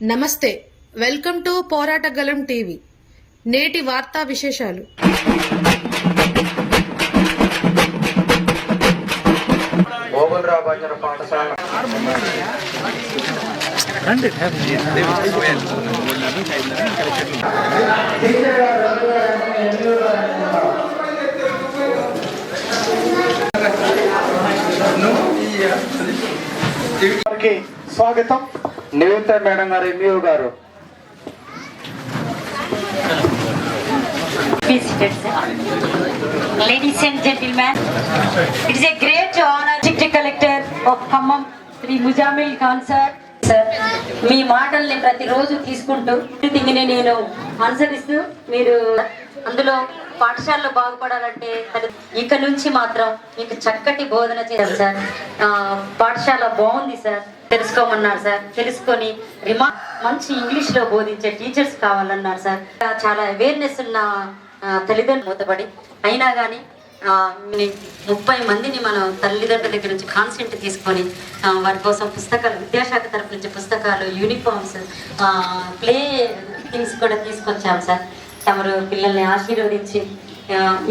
నమస్తే welcome to పోరాటగలం TV నేటి వార్తా విశేషాలు స్వాగతం నివేదిత మేడం గారు ఎంఈఓ గారు Be seated, sir. Ladies and gentlemen, it is a great honor, District Collector of Khammam, Sri Mujamil Khan sir. Sir మీ మాటల్ని ప్రతిరోజు తీసుకుంటూ తింగిని నేను అనుసరిస్తూ మీరు అందులో పాఠశాలలో బాగుపడాలంటే తల్లి- ఇక నుంచి మాత్రం మీకు చక్కటి బోధన చేయాలి సార్. పాఠశాల బాగుంది సార్. తెలుసుకోమన్నారు సార్. తెలుసుకొని రిమా మంచి ఇంగ్లీష్లో బోధించే టీచర్స్ కావాలన్నారు సార్. చాలా అవేర్నెస్ ఉన్న తల్లిదండ్రులు మూతపడి అయినా కానీ ముప్పై మందిని మనం తల్లిదండ్రుల దగ్గర నుంచి కాన్సెంట్ తీసుకొని వారి కోసం పుస్తకాలు విద్యాశాఖ తరఫు నుంచి పుస్తకాలు యూనిఫామ్స్ ప్లే థింగ్స్ కూడా తీసుకొచ్చాం సార్. తమరు పిల్లల్ని ఆశీర్వదించి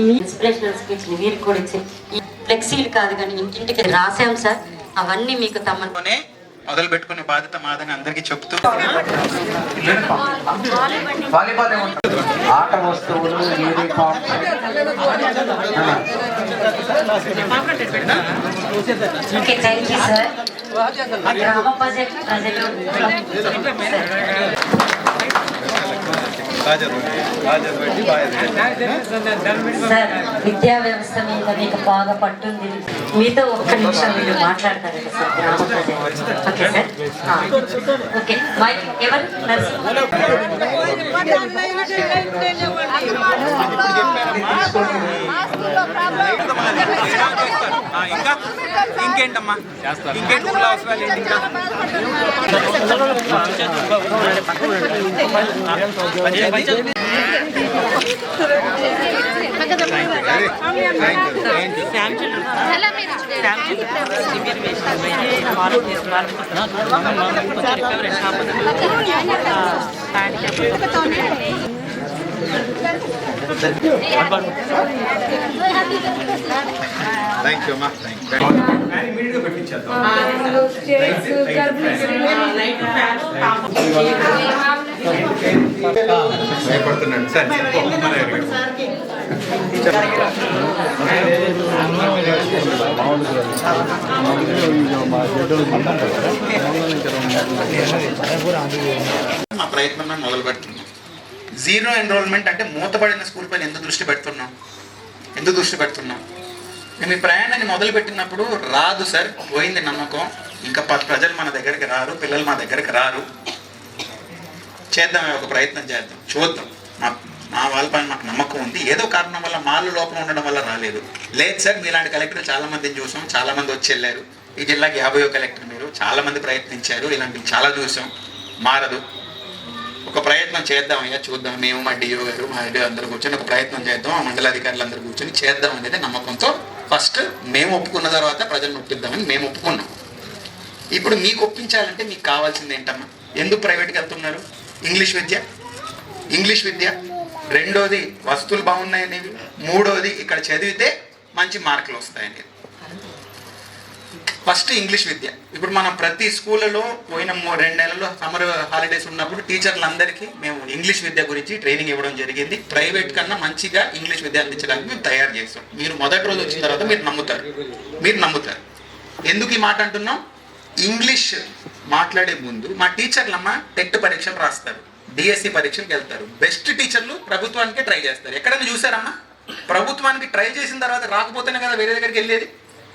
ఇన్స్పిరేషనల్ స్పీచ్ని వీరికి కూడా ఇచ్చి ఈ ఫ్లెక్సీలు కాదు కానీ ఇంటింటికి రాసాం సార్. అవన్నీ మీకు తమ మొదలు పెట్టుకునే బాధ్యత మాదని అందరికీ చెప్తూ ఆట వస్తువులు థ్యాంక్ యూ సార్ సార్ విద్యా వ్యవస్థ మీద మీకు బాగా పట్టుంది. మీతో ఒక్క నిమిషం మీరు మాట్లాడతారు కదా సార్? గ్రామ ప్రజలు ఓకే సార్. ఆ. ఓకే. మైక్ ఎవరు? నర్సింగ్ ఆ, ఇంకా ఇంకేంటమ్మా ఇంకేంటి ఊళ్ళో అవసరాలు ఏంటి ఇంకా థ్యాంక్ యూ అమ్మా థ్యాంక్ యూ భయపడుతున్నాడు సార్ మా ప్రయత్నం మేము మొదలు పెడుతున్నాం జీరో ఎన్రోల్మెంట్ అంటే మూతపడిన స్కూల్ పైన ఎందుకు దృష్టి పెడుతున్నాం? ఎందుకు దృష్టి పెడుతున్నాం? మేము ఈ ప్రయాణాన్ని మొదలు పెట్టినప్పుడు రాదు సార్ పోయింది నమ్మకం. ఇంకా ప- ప్రజలు మన దగ్గరికి రారు పిల్లలు మా దగ్గరికి రారు. చేద్దాం ఒక ప్రయత్నం చేద్దాం. చూద్దాం. మా మా వాళ్ళపైన మాకు నమ్మకం ఉంది. ఏదో కారణం వల్ల మాలు లోపం ఉండడం వల్ల రాలేదు. లేదు సార్ మీలాంటి కలెక్టర్ చాలా మందిని చూసాం. చాలా మంది వచ్చి వెళ్ళారు. ఈ జిల్లాకి యాభైయో కలెక్టర్ మీరు. చాలా మంది ప్రయత్నించారు. ఇలాంటివి చాలా చూసాం. మారదు. ఒక ప్రయత్నం చేద్దాం అయ్యా చూద్దాం. మేము మా డిఓ గారు మా ఐడియో అందరూ కూర్చొని ఒక ప్రయత్నం చేద్దాం. ఆ మండలాధికారులు అందరూ కూర్చొని చేద్దాం అనేది నమ్మకంతో ఫస్ట్ మేము ఒప్పుకున్న తర్వాత ప్రజలను ఒప్పిద్దామని మేము ఒప్పుకున్నాం. ఇప్పుడు మీకు ఒప్పించాలంటే మీకు కావాల్సింది ఏంటమ్మా? ఎందుకు ప్రైవేట్కి వెళ్తున్నారు? ఇంగ్లీష్ విద్య. ఇంగ్లీష్ విద్య. రెండోది వస్తువులు బాగున్నాయనేవి మూడోది ఇక్కడ చదివితే మంచి మార్కులు వస్తాయనేది ఫస్ట్ ఇంగ్లీష్ విద్య. ఇప్పుడు మనం ప్రతి స్కూళ్ళలో పోయిన మూ- రెండు నెలల్లో సమ్మర్ హాలిడేస్ ఉన్నప్పుడు టీచర్లందరికీ మేము ఇంగ్లీష్ విద్య గురించి ట్రైనింగ్ ఇవ్వడం జరిగింది. ప్రైవేట్ కన్నా మంచిగా ఇంగ్లీష్ విద్య అందించడానికి మేము తయారు చేస్తాం. మీరు మొదటి రోజు వచ్చిన తర్వాత మీరు నమ్ముతారు. మీరు నమ్ముతారు. ఎందుకు ఈ మాట అంటున్నాం? ఇంగ్లీష్ మాట్లాడే ముందు మా టీచర్లమ్మ టెట్ పరీక్షలు రాస్తారు. డిఎస్సి పరీక్షలకు వెళ్తారు. బెస్ట్ టీచర్లు ప్రభుత్వానికే ట్రై చేస్తారు. ఎక్కడైనా చూసారమ్మా? ప్రభుత్వానికి ట్రై చేసిన తర్వాత రాకపోతేనే కదా వేరే దగ్గరికి వెళ్ళేది?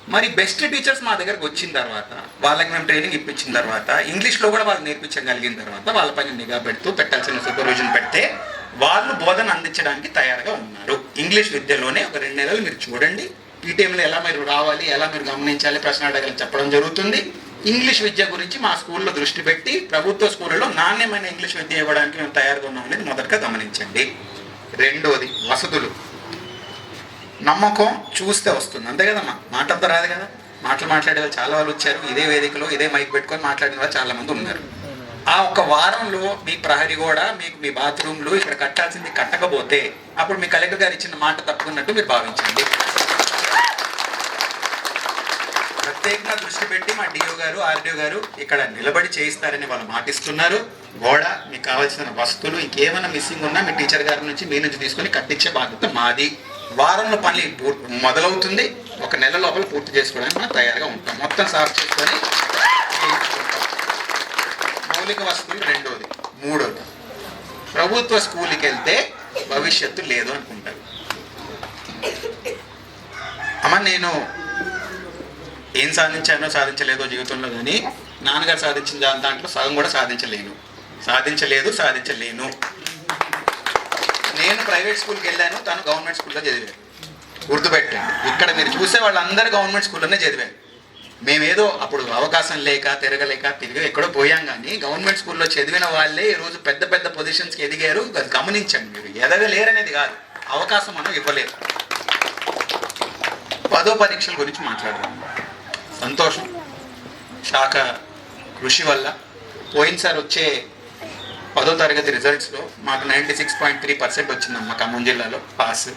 మరి బెస్ట్ టీచర్స్ మా దగ్గరకు వచ్చిన తర్వాత వాళ్ళకి మేము ట్రైనింగ్ ఇప్పించిన తర్వాత ఇంగ్లీష్లో కూడా వాళ్ళు నేర్పించగలిగిన తర్వాత వాళ్ళ పైన నిఘా పెడుతూ పెట్టాల్సిన సూపర్విజన్ పెడితే వాళ్ళు బోధన అందించడానికి తయారుగా ఉన్నారు. ఇంగ్లీష్ విద్యలోనే ఒక రెండు నెలలు మీరు చూడండి. ఈ టైంలో ఎలా మీరు రావాలి ఎలా మీరు గమనించాలి ప్రశ్న అడగాలి చెప్పడం జరుగుతుంది. ఇంగ్లీష్ విద్య గురించి మా స్కూల్లో దృష్టి పెట్టి ప్రభుత్వ స్కూళ్ళలో నాణ్యమైన ఇంగ్లీష్ విద్య ఇవ్వడానికి మేము తయారుగా ఉన్నాం అనేది మొదటగా గమనించండి. రెండోది వసతులు. నమ్మకం చూస్తే వస్తుంది. అంతే కదమ్మా? మాటలతో రాదు కదా? మాటలు మాట్లాడే వాళ్ళు చాలా వాళ్ళు వచ్చారు. ఇదే వేదికలో ఇదే మైక్ పెట్టుకొని మాట్లాడిన వాళ్ళు చాలా మంది ఉన్నారు. ఆ ఒక వారంలో మీ ప్రహరీ కూడా మీకు మీ బాత్రూమ్లు ఇక్కడ కట్టాల్సింది కట్టకపోతే అప్పుడు మీ కలెక్టర్ గారు ఇచ్చిన మాట తప్పుకున్నట్టు మీరు భావించండి. ప్రత్యేకంగా దృష్టి పెట్టి మా డిఓ గారు ఆర్డిఓ గారు ఇక్కడ నిలబడి చేయిస్తారని వాళ్ళు మాటిస్తున్నారు. గోడ మీకు కావాల్సిన వస్తువులు ఇంకేమైనా మిస్సింగ్ ఉన్నా మీ టీచర్ గారి నుంచి మీ నుంచి తీసుకొని కట్టించే బాధ్యత మాది. వారంలో పని మొదలవుతుంది. ఒక నెల లోపల పూర్తి చేసుకోవడానికి మనం తయారుగా ఉంటాం. మొత్తం సాఫ్ చేసుకొని మౌలిక వస్తువులు రెండోది. మూడోది. ప్రభుత్వ స్కూల్కి వెళ్తే భవిష్యత్తు లేదు అనుకుంటారు. అమ్మ నేను ఏం సాధించానో సాధించలేదో జీవితంలో కానీ నాన్నగారు సాధించిన దాంట్లో సగం కూడా సాధించలేను. సాధించలేదు సాధించలేను. నేను ప్రైవేట్ స్కూల్కి వెళ్ళాను తను గవర్నమెంట్ స్కూల్లో చదివాను గుర్తుపెట్టండి ఇక్కడ మీరు చూసే వాళ్ళందరూ గవర్నమెంట్ స్కూల్లోనే చదివారు. మేమేదో అప్పుడు అవకాశం లేక తిరగలేక తిరిగి ఎక్కడో పోయాం కానీ గవర్నమెంట్ స్కూల్లో చదివిన వాళ్ళే ఈ రోజు పెద్ద పెద్ద పొజిషన్స్కి ఎదిగారు. అది గమనించండి మీరు ఎదగలేరనేది కాదు. అవకాశం మనం ఇవ్వలేదు పదో పరీక్షల గురించి మాట్లాడదాం. సంతోషం. శాఖ కృషి వల్ల పోయినసారి వచ్చే పదో తరగతి రిజల్ట్స్లో మాకు ninety six point three percent వచ్చిందమ్మా ఖమ్మం జిల్లాలో పాస్.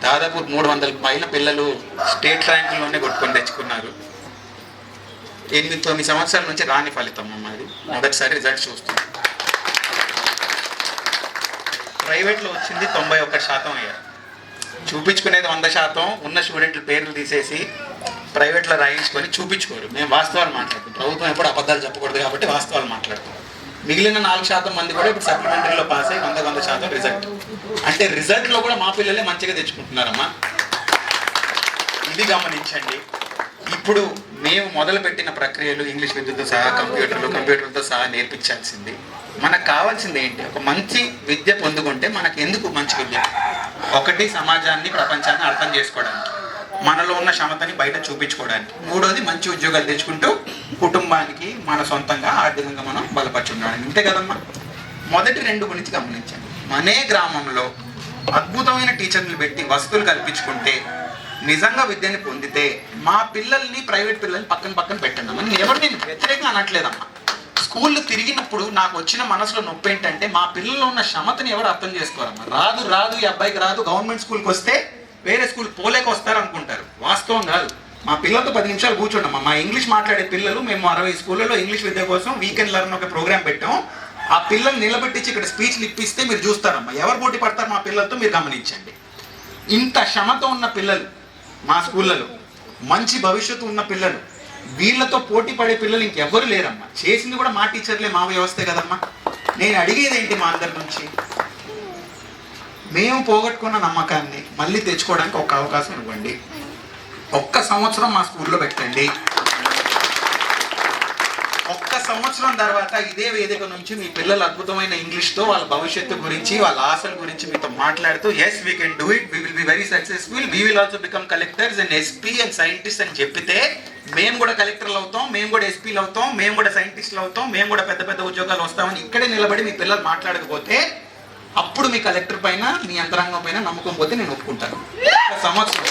దాదాపు మూడు వందల పైన పిల్లలు స్టేట్ ర్యాంకుల్లోనే కొట్టుకొని తెచ్చుకున్నారు. ఎనిమిది తొమ్మిది సంవత్సరాల నుంచి రాని ఫలితం అమ్మ అది. మొదటిసారి రిజల్ట్స్ చూస్తున్నాం. ప్రైవేట్లో వచ్చింది తొంభై ఒక్క శాతం అయ్యారు. చూపించుకునేది వంద శాతం. ఉన్న స్టూడెంట్ల పేర్లు తీసేసి ప్రైవేట్లో రాయించుకొని చూపించుకోరు. మేము వాస్తవాలు మాట్లాడుతాం ప్రభుత్వం ఎప్పుడు అబద్ధాలు చెప్పకూడదు కాబట్టి వాస్తవాలు మాట్లాడతాం మిగిలిన నాలుగు శాతం మంది కూడా ఇప్పుడు సప్లిమెంటరీలో పాస్ అయ్యి వంద వంద శాతం రిజల్ట్. అంటే రిజల్ట్లో కూడా మా పిల్లలే మంచిగా తెచ్చుకుంటున్నారమ్మా. ఇది గమనించండి. ఇప్పుడు మేము మొదలుపెట్టిన ప్రక్రియలు ఇంగ్లీష్ విద్యతో సహా కంప్యూటర్లు కంప్యూటర్తో సహా నేర్పించాల్సింది. మనకు కావాల్సింది ఏంటి? ఒక మంచి విద్య పొందుకుంటే మనకు ఎందుకు మంచి విద్య? ఒకటి సమాజాన్ని ప్రపంచాన్ని అర్థం చేసుకోవడానికి. మనలో ఉన్న క్షమతని బయట చూపించుకోవడానికి. మూడోది మంచి ఉద్యోగాలు తెచ్చుకుంటూ కుటుంబానికి మన సొంతంగా ఆర్థికంగా మనం బలపరుచుకోవడానికి. ఇంతే కదమ్మా? మొదటి రెండు గురించి గమనించండి. మనే గ్రామంలో అద్భుతమైన టీచర్లు పెట్టి వసతులు కల్పించుకుంటే నిజంగా విద్యని పొందితే మా పిల్లల్ని ప్రైవేట్ పిల్లల్ని పక్కన పక్కన పెట్టండి నేను ఎవరు నేను వ్యతిరేకంగా అనట్లేదమ్మా. స్కూల్ తిరిగినప్పుడు నాకు వచ్చిన మనసులో నొప్పి ఏంటంటే మా పిల్లల్లో ఉన్న క్షమతని ఎవరు అర్థం చేసుకోరమ్మా. రాదు రాదు ఈ అబ్బాయికి రాదు. గవర్నమెంట్ స్కూల్కి వస్తే వేరే స్కూల్ పోలేక వస్తారు అనుకుంటారు వాస్తవం కాదు. మా పిల్లలతో పది నిమిషాలు కూర్చోండమ్మా మా ఇంగ్లీష్ మాట్లాడే పిల్లలు మేము అరవై స్కూళ్ళలో ఇంగ్లీష్ విద్య కోసం వీకెండ్ లెర్న్ ఒక ప్రోగ్రామ్ పెట్టాం. ఆ పిల్లల్ని నిలబెట్టించి ఇక్కడ స్పీచ్లు ఇప్పిస్తే మీరు చూస్తారమ్మా. ఎవరు పోటీ పడతారు మా పిల్లలతో మీరు గమనించండి. ఇంత క్షమతో ఉన్న పిల్లలు మా స్కూళ్ళలో మంచి భవిష్యత్తు ఉన్న పిల్లలు వీళ్ళతో పోటీ పడే పిల్లలు ఇంకెవ్వరు లేరమ్మా. చేసింది కూడా మా టీచర్లే మా వ్యవస్థే కదమ్మా. నేను అడిగేది ఏంటి మా అందరి నుంచి? మేము పోగొట్టుకున్న నమ్మకాన్ని మళ్ళీ తెచ్చుకోవడానికి ఒక అవకాశం ఇవ్వండి. ఒక్క సంవత్సరం మా స్కూల్లో పెట్టండి. ఒక్క సంవత్సరం తర్వాత ఇదే వేదిక నుంచి మీ పిల్లలు అద్భుతమైన ఇంగ్లీష్తో వాళ్ళ భవిష్యత్తు గురించి వాళ్ళ ఆశల గురించి మీతో మాట్లాడుతూ yes we can do it we will be very successful we will also become collectors and SP and scientist అని చెప్పితే మేము కూడా కలెక్టర్లు అవుతాం మేము కూడా ఎస్పీలు అవుతాం మేము కూడా సైంటిస్టులు అవుతాం మేము కూడా పెద్ద పెద్ద ఉద్యోగాలు వస్తామని ఇక్కడే నిలబడి మీ పిల్లలు మాట్లాడకపోతే అప్పుడు మీ కలెక్టర్ పైన మీ యంత్రాంగం పైన నమ్మకం పోతే నేను ఒప్పుకుంటాను. ఒక సంవత్సరం.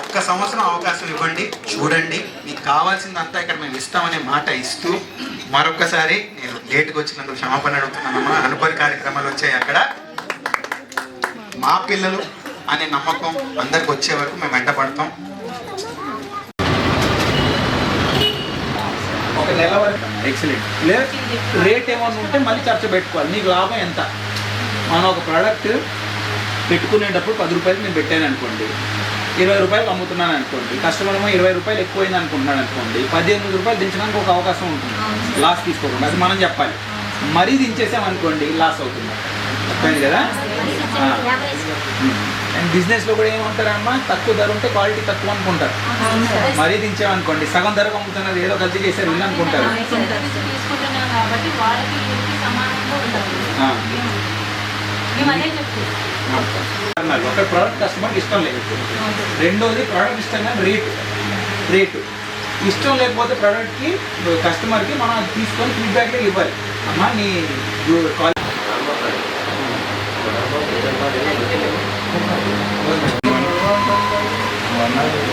ఒక్క సంవత్సరం అవకాశం ఇవ్వండి చూడండి. మీకు కావాల్సిందంతా ఇక్కడ మేము ఇస్తామనే మాట ఇస్తూ మరొకసారి నేను లేట్గా వచ్చినందుకు క్షమాపణ అడుగుతున్నానమ్మా. అనుభవ కార్యక్రమాలు వచ్చాయి అక్కడ. మా పిల్లలు అనే నమ్మకం అందరికి వచ్చే వరకు మేము వెంటపడతాం పడతాం ఒక నెల వరకు. ఎక్సలెంట్ రేట్ ఏమన్నా ఉంటే మళ్ళీ చర్చ పెట్టుకోవాలి. నీకు లాభం ఎంత? మనం ఒక ప్రోడక్ట్ పెట్టుకునేటప్పుడు పది రూపాయలు నేను పెట్టాను అనుకోండి. ఇరవై రూపాయలు అమ్ముతున్నాను అనుకోండి. కస్టమర్ ఏమో ఇరవై రూపాయలు ఎక్కువైంది అనుకుంటున్నాడు అనుకోండి. పద్దెనిమిది రూపాయలు దించడానికి ఒక అవకాశం ఉంటుంది. లాస్ తీసుకోకుండా. అది మనం చెప్పాలి. మరీ దించేసామనుకోండి లాస్ అవుతుంది. అర్థమైంది కదా? అండ్ బిజినెస్లో కూడా ఏమంటారమ్మా తక్కువ ధర ఉంటే క్వాలిటీ తక్కువ అనుకుంటారు. మరీ దించామనుకోండి సగం ధరకు అమ్ముతున్నది ఏదో కల్తీ చేశారు వీళ్ళు అనుకుంటారు. ఒక ప్రోడక్ట్ కస్టమర్కి ఇష్టం లేదు. రెండోది ప్రోడక్ట్ ఇష్టం కానీ రేటు రేటు ఇష్టం లేకపోతే ప్రోడక్ట్కి కస్టమర్కి మనం తీసుకొని ఫీడ్బ్యాక్ ఇవ్వాలి. అమ్మా నీ క్వాలిటీ